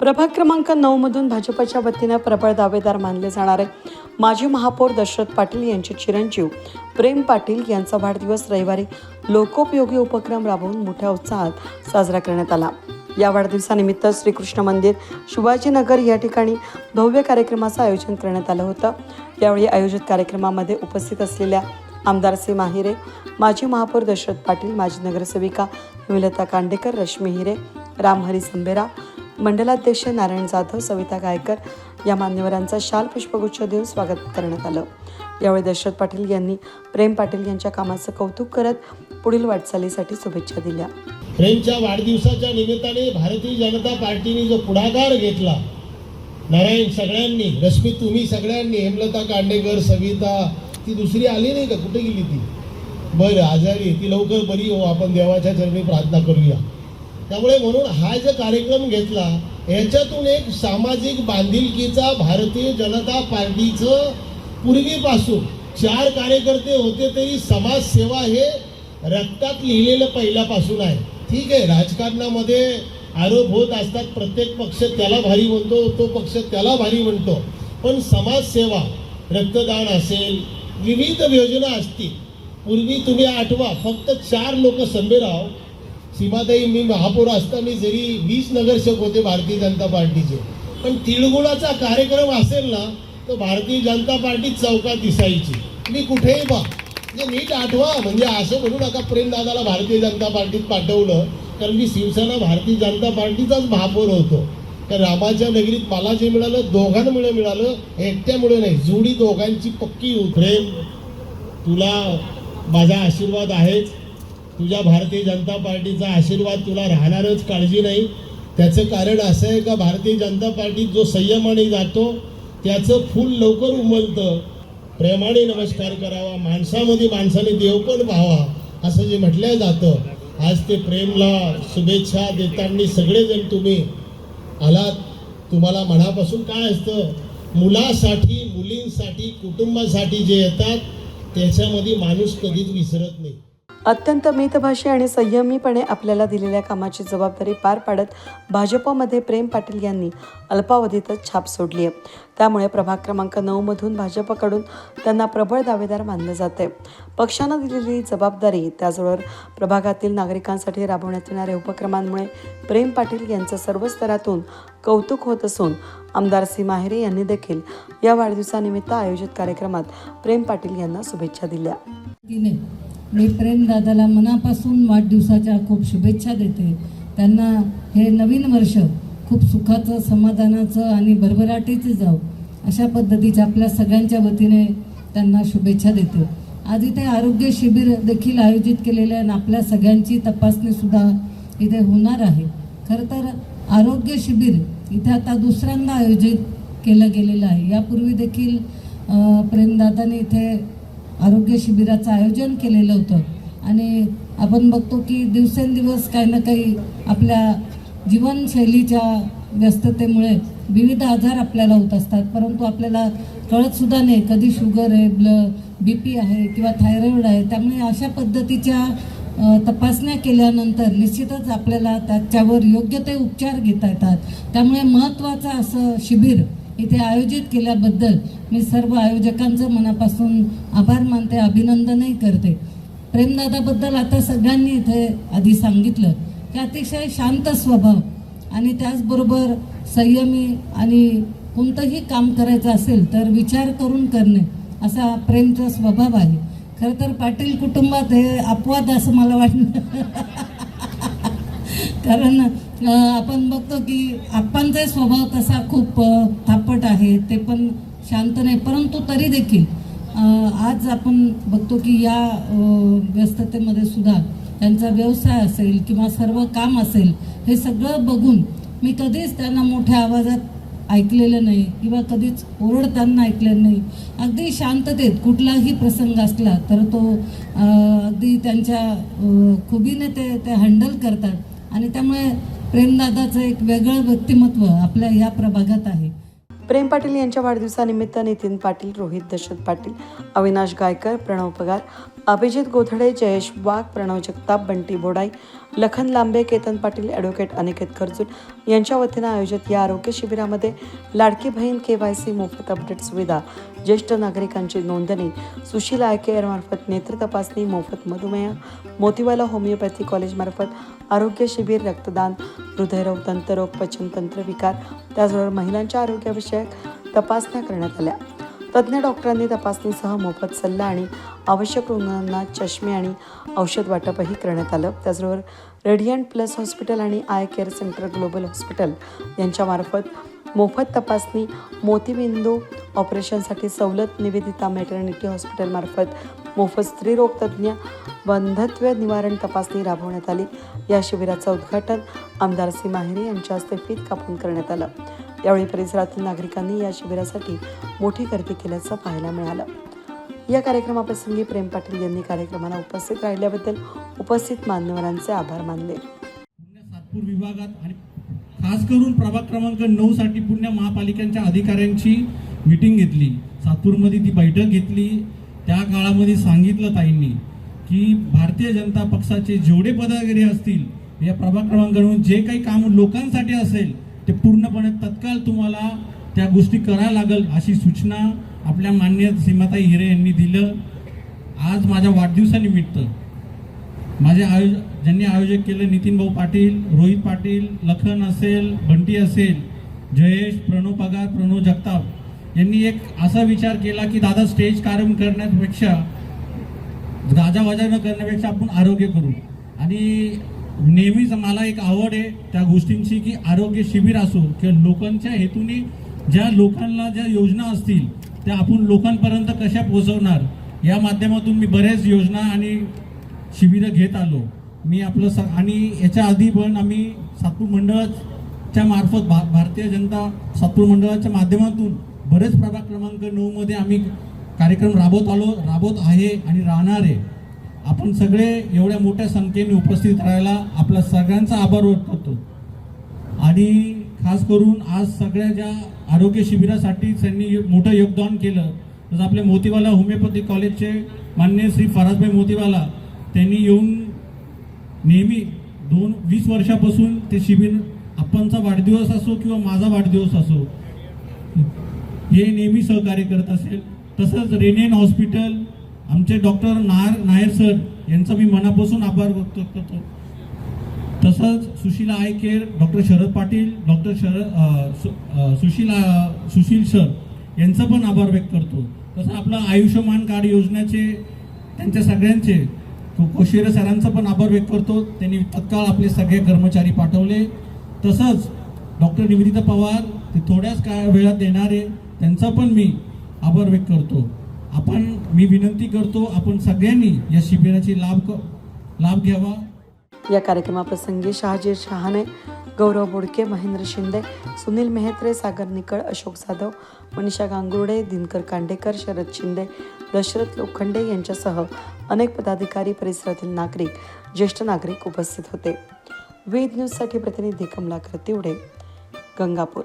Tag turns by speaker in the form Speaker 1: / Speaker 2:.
Speaker 1: प्रभाग क्रमांक नऊमधून भाजपच्या वतीनं प्रबळ दावेदार मानले जाणारे माजी महापौर दशरथ पाटील यांचे चिरंजीव प्रेम पाटील यांचा वाढदिवस रविवारी लोकोपयोगी उपक्रम राबवून मोठ्या उत्साहात साजरा करण्यात आला. या वाढदिवसानिमित्त श्रीकृष्ण मंदिर शिवाजीनगर या ठिकाणी भव्य कार्यक्रमाचं आयोजन करण्यात आलं होतं. यावेळी आयोजित कार्यक्रमामध्ये उपस्थित असलेल्या आमदार सी. माहिरे माजी महापौर दशरथ पाटील माजी नगरसेविका विलता कांडेकर रश्मी हिरे रामहरी संबेरा मंडलाध्यक्ष नारायण जाधव सविता गायकर या मान्यवरांचा शाल पुष्पगुच्छ देऊन स्वागत करण्यात आलं. यावेळी दशरथ पाटील यांनी प्रेम पाटील यांच्या कामाचं कौतुक करत पुढील वाटचालीसाठी शुभेच्छा दिल्या.
Speaker 2: प्रेमच्या वाढदिवसाच्या निमित्ताने भारतीय जनता पार्टीने जो पुढाकार घेतला नारायण सगळ्यांनी रश्मी तुम्ही सगळ्यांनी हेमलता कांडेकर सविता ती दुसरी आली नाही का? कुठे गेली ती? बरं आजारी ती लवकर बरी हो आपण देवाच्या चरणी प्रार्थना करूया. त्यामुळे म्हणून हा जो कार्यक्रम घेतला ह्याच्यातून एक सामाजिक बांधिलकीचा भारतीय जनता पार्टीचं पूर्वीपासून चार कार्यकर्ते होते तरी समाजसेवा हे रक्तात लिहिलेलं पहिल्यापासून आहे. ठीक आहे राजकारणामध्ये आरोप होत असतात प्रत्येक पक्ष त्याला भारी म्हणतो तो पक्ष त्याला भारी म्हणतो. पण समाजसेवा रक्तदान असेल विविध योजना असतील. पूर्वी तुम्ही आठवा फक्त चार लोक संभेराव सीमाताई मी महापौर असताना जरी वीस नगरसेवक होते भारतीय जनता पार्टीचे पण तिळगुळाचा कार्यक्रम असेल ना तर भारतीय जनता पार्टी चौकात दिसायची. मी कुठेही बा म्हणजे नीट आठवा म्हणजे असं म्हणू नका प्रेमदादाला भारतीय जनता पार्टीत पाठवलं कारण मी शिवसेना भारतीय जनता पार्टीचाच महापौर होतो. तर रामाच्या नगरीत मला जे मिळालं दोघांमुळे मिळालं एकट्यामुळे नाही. जोडी दोघांची पक्की प्रेम तुला माझा आशीर्वाद आहेच. तुझ्या भारतीय जनता पार्टीचा आशीर्वाद तुला राहणारच काळजी नाही. त्याचं कारण असं आहे का भारतीय जनता पार्टीत जो संयमाने जातो त्याचं फूल लवकर उमलतं. प्रेमाने नमस्कार करावा माणसामध्ये माणसाने देव पण पाहावा असं जे म्हटलं जातं. आज ते प्रेमला शुभेच्छा देताना सगळेजण तुम्ही आलात. तुम्हाला मनापासून काय असतं? मुलासाठी मुलींसाठी कुटुंबासाठी जे येतात त्याच्यामध्ये माणूस कधीच विसरत नाही.
Speaker 1: अत्यंत मितभाषी आणि संयमीपणे आपल्याला दिलेल्या कामाची जबाबदारी पार पाडत भाजपमध्ये प्रेम पाटील यांनी अल्पावधीतच छाप सोडली आहे. त्यामुळे प्रभाग क्रमांक नऊमधून भाजपकडून त्यांना प्रबळ दावेदार मानलं जाते पक्षानं दिलेली जबाबदारी त्याचबरोबर प्रभागातील नागरिकांसाठी राबवण्यात येणाऱ्या उपक्रमांमुळे प्रेम पाटील यांचं सर्व स्तरातून कौतुक होत असून आमदार सी. माहेरे यांनी देखील या वाढदिवसानिमित्त आयोजित कार्यक्रमात प्रेम पाटील यांना शुभेच्छा दिल्या.
Speaker 3: मी प्रेमदादाला मनापासून वाढदिवसाच्या खूप शुभेच्छा देते. त्यांना हे नवीन वर्ष खूप सुखाचं समाधानाचं आणि भरभराटीचं जाऊ अशा पद्धतीच्या आपल्या सगळ्यांच्या वतीने त्यांना शुभेच्छा देते. आज इथे आरोग्य शिबिर देखील आयोजित केलेले आहे आणि आपल्या सगळ्यांची तपासणीसुद्धा इथे होणार आहे. खरं तर आरोग्य शिबिर इथे आता दुसऱ्यांदा आयोजित केलं गेलेलं आहे. यापूर्वी देखील प्रेमदादाने इथे आरोग्य शिबिराचं आयोजन केलेलं होतं. आणि आपण बघतो की दिवसेंदिवस काही ना काही आपल्या जीवनशैलीच्या व्यस्ततेमुळे विविध आजार आपल्याला होत असतात. परंतु आपल्याला कळतसुद्धा नाही कधी शुगर आहे ब्ल बी पी आहे किंवा थायरॉईड आहे. त्यामुळे अशा पद्धतीच्या तपासण्या केल्यानंतर निश्चितच आपल्याला त्याच्यावर योग्य ते उपचार घेता येतात. त्यामुळे महत्त्वाचं असं शिबिर इथे आयोजित केल्याबद्दल मी सर्व आयोजकांचं मनापासून आभार मानते अभिनंदनही करते. प्रेमदादाबद्दल आता सगळ्यांनी इथे आधी सांगितलं की अतिशय शांत स्वभाव आणि त्याचबरोबर संयमी आणि कोणतंही काम करायचं असेल तर विचार करून करणे असा प्रेमचा स्वभाव आहे. खरं तर पाटील कुटुंबात हे अपवाद असं मला वाटलं. कारण आपण बघतो की आप्पांचाही स्वभाव तसा खूप संकट आहे ते पण शांत नाही. परंतु तरी देखील आज आपण बघतो की या व्यस्ततेमध्ये सुद्धा त्यांचा व्यवसाय असेल किंवा सर्व काम असेल हे सगळं बघून मी कधीच त्यांना मोठ्या आवाजात ऐकलेलं नाही किंवा कधीच ओरडताना ऐकलेलं नाही. अगदी शांततेत कुठलाही प्रसंग असला तर तो अगदी त्यांच्या खुबीने ते ते हँडल करतात. आणि त्यामुळे प्रेमदादाचं एक वेगळं व्यक्तिमत्व आपल्या या प्रभागात आहे.
Speaker 1: प्रेम पाटील यांच्या वाढदिवसानिमित्त नितीन पाटील रोहित दशरथ पाटील अविनाश गायकर प्रणव पगार अभिजित गोथडे जयेश वाघ प्रणव जगताप बंटी बोडाई लखन लांबे केतन पाटील ॲडव्होकेट अनिकेत खर्जूल यांच्या वतीनं आयोजित या आरोग्य शिबिरामध्ये Ladki Bahin K Y C मोफत अपडेट सुविधा ज्येष्ठ नागरिकांची नोंदणी सुशील आय केअरमार्फत नेत्र तपासणी मोफत मधुमेह मोतीवाला होमिओपॅथी कॉलेजमार्फत आरोग्य शिबिर रक्तदान हृदयरोग दंतरोग पचनतंत्र विकार त्याचबरोबर महिलांच्या आरोग्याविषयक तपासण्या करण्यात आल्या. तज्ज्ञ डॉक्टरांनी तपासणीसह मोफत सल्ला आणि आवश्यक रुग्णांना चष्मे आणि औषध वाटपही करण्यात आलं. त्याचबरोबर रेडियंट प्लस हॉस्पिटल आणि eye care centre global hospital यांच्यामार्फत मोफत तपासणी मोतीबिंदू ऑपरेशनसाठी सवलत निवेदिता मॅटर्निटी हॉस्पिटलमार्फत मोफत स्त्रीरोग तज्ज्ञ बंधत्व निवारण तपासणी राबवण्यात आली. या शिबिराचं उद्घाटन आमदार सी. माहिरे यांच्या हस्ते फीत कापून करण्यात आलं. यावेळी परिसरातील नागरिकांनी या शिबिरासाठी मोठी गर्दी केल्याचं पाहायला मिळालं. या कार्यक्रमाप्रसंगी प्रेम पाटील यांनी कार्यक्रमाला उपस्थित राहिल्याबद्दल उपस्थित मान्यवरांचे आभार मानले.
Speaker 4: सातपूर विभागात आणि खास करून प्रभाग क्रमांक नऊ साठी पुण्या महापालिकांच्या अधिकाऱ्यांची मीटिंग घेतली. सातपूरमध्ये ती बैठक घेतली. त्या काळामध्ये सांगितलं ताईंनी की भारतीय जनता पक्षाचे जेवढे पदाधिकारी असतील या प्रभाग क्रमांकावरून जे काही काम लोकांसाठी असेल ते पूर्णपणे तत्काळ तुम्हाला त्या गोष्टी करायला लागल अशी सूचना आपल्या मान्य सीमाताई हिरे यांनी दिलं. आज माझ्या वाढदिवसानिमित्त माझे आयोज ज्यांनी आयोजक केलं नितीन भाऊ पाटील रोहित पाटील लखन असेल बंटी असेल जयेश प्रणव पगार प्रणव जगताप यांनी एक असा विचार केला की दादा स्टेज कार्यक्रम करण्यापेक्षा गाजावाजा न करण्यापेक्षा आपण आरोग्य करू. आणि नेहमीच मला एक आवड आहे त्या गोष्टींची की आरोग्य शिबिर असो किंवा लोकांच्या हेतूने ज्या लोकांना ज्या योजना असतील त्या आपण लोकांपर्यंत कशा पोहोचवणार या माध्यमातून मी बऱ्याच योजना आणि शिबिरं घेत आलो. मी आपलं स आणि याच्या आधी पण आम्ही सातपूर मंडळाच्या मार्फत भा भारतीय जनता सातपूर मंडळाच्या माध्यमातून बरेच प्रभाग क्रमांक नऊमध्ये आम्ही कार्यक्रम राबवत आलो राबवत आहे आणि राहणार आहे. आपण सगळे एवढ्या मोठ्या संख्येने उपस्थित राहायला आपला सगळ्यांचा आभार व्यक्त करतो. आणि खास करून आज सगळ्या ज्या आरोग्य शिबिरासाठी त्यांनी मोठं योगदान केलं जसं आपले मोतीवाला होमिओपॅथी कॉलेजचे मान्य श्री फराजभाई मोतीवाला त्यांनी येऊन नेहमी दोन वीस वर्षापासून ते शिबिर आपणचा वाढदिवस असो किंवा माझा वाढदिवस असो हे नेहमी सहकार्य करत असेल. तसंच रेनेन हॉस्पिटल आमचे डॉक्टर नायर नायर सर यांचा मी मनापासून आभार व्यक्त करतो. तसंच Sushila eye care doctor Sharad Patil doctor Sharad सु- सुशीला सुशील सर यांचा पण आभार व्यक्त करतो. तसं आपलं आयुष्यमान कार्ड योजनेचे त्यांच्या सगळ्यांचे कोशेरे सरांचा पण आभार व्यक्त करतो. त्यांनी तत्काळ आपले सगळे कर्मचारी पाठवले. तसंच डॉक्टर निवेदिता पवार ते थोड्याच काळ वेळात येणारे त्यांचा पण मी आभार व्यक्त करतो. आपण मी विनंती करतो आपण सगळ्यांनी या शिबिराची लाभ लाभ घ्यावा.
Speaker 1: या कार्यक्रमाप्रसंगी शहाजीर शहाने गौरव बोडके महेंद्र शिंदे सुनील मेहत्रे सागर निकळ अशोक जाधव मनीषा गांगुर्डे दिनकर कांडेकर शरद शिंदे दशरथ लोखंडे यांच्यासह अनेक पदाधिकारी परिसरातील नागरिक ज्येष्ठ नागरिक उपस्थित होते. वेद न्यूजसाठी प्रतिनिधी कमलाकर तिवडे गंगापूर.